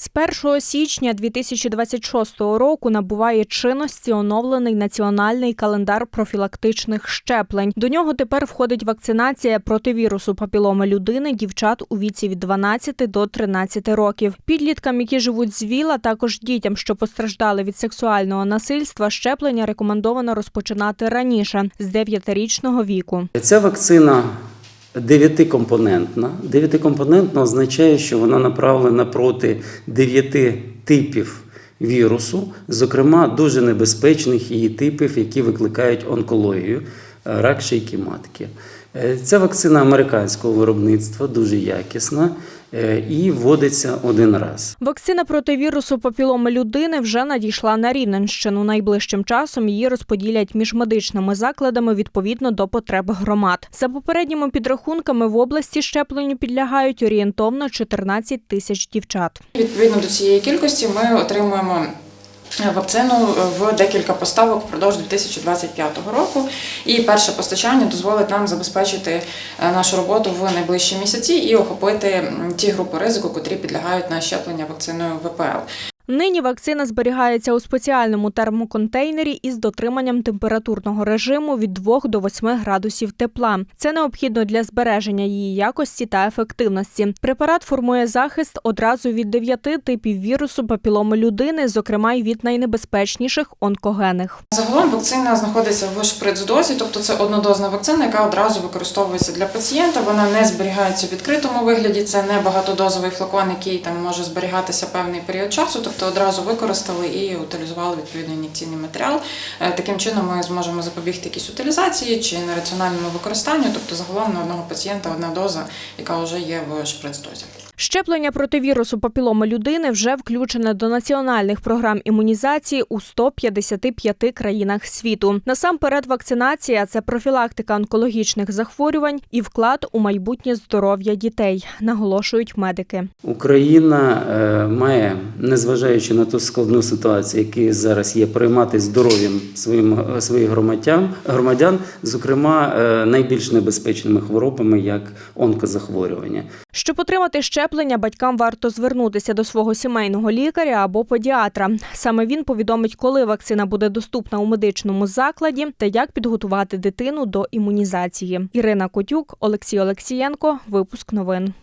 З 1 січня 2026 року набуває чинності оновлений національний календар профілактичних щеплень. До нього тепер входить вакцинація проти вірусу папіломи людини дівчат у віці від 12 до 13 років. Підліткам, які живуть з ВІЛ, а також дітям, що постраждали від сексуального насильства, щеплення рекомендовано розпочинати раніше з 9-річного віку. Ця вакцина дев'ятикомпонентна. Дев'ятикомпонентна означає, що вона направлена проти дев'яти типів вірусу, зокрема дуже небезпечних її типів, які викликають онкологію, е, рак шийки матки. Е, Ця вакцина американського виробництва дуже якісна і вводиться один раз. Вакцина проти вірусу папіломи людини вже надійшла на Рівненщину. Найближчим часом її розподілять між медичними закладами відповідно до потреб громад. За попередніми підрахунками в області щепленню підлягають орієнтовно 14 тисяч дівчат. Відповідно до цієї кількості ми отримуємо е, вакцину в декілька поставок впродовж 2025 року. І перше постачання дозволить нам забезпечити е, нашу роботу в найближчі місяці і охопити ті групи ризику, котрі підлягають на щеплення вакциною ВПЛ. Нині вакцина зберігається у спеціальному термоконтейнері із дотриманням температурного режиму від 2 до 8 градусів тепла. Це необхідно для збереження її якості та ефективності. Препарат формує захист одразу від 9 типів вірусу папіломи людини, зокрема й від найнебезпечніших онкогенних. Загалом вакцина знаходиться в шприц-дозі, тобто це однодозна вакцина, яка одразу використовується для пацієнта. Вона не зберігається в відкритому вигляді. Це не багатодозовий флакон, який там може зберігатися певний період часу. Тобто одразу використали і утилізували відповідний ін'єкційний матеріал. Е, Таким чином ми зможемо запобігти якійсь утилізації чи нераціональному використанню. Тобто загалом на одного пацієнта одна доза, яка вже є в шприц-дозі. Щеплення проти вірусу папіломи людини вже включене до національних програм імунізації у 155 країнах світу. Насамперед, вакцинація це профілактика онкологічних захворювань і вклад у майбутнє здоров'я дітей, наголошують медики. Україна е, має, незважаючи на ту складну ситуацію, яка зараз є, приймати здоров'ям своїм своїх громадян, громадян, зокрема е, найбільш небезпечними хворобами, як онкозахворювання. Щоб отримати щеплення, батькам варто звернутися до свого сімейного лікаря або педіатра. Саме він повідомить, коли вакцина буде доступна у медичному закладі та як підготувати дитину до імунізації. Ірина Котюк, Олексій Олексієнко. Випуск новин.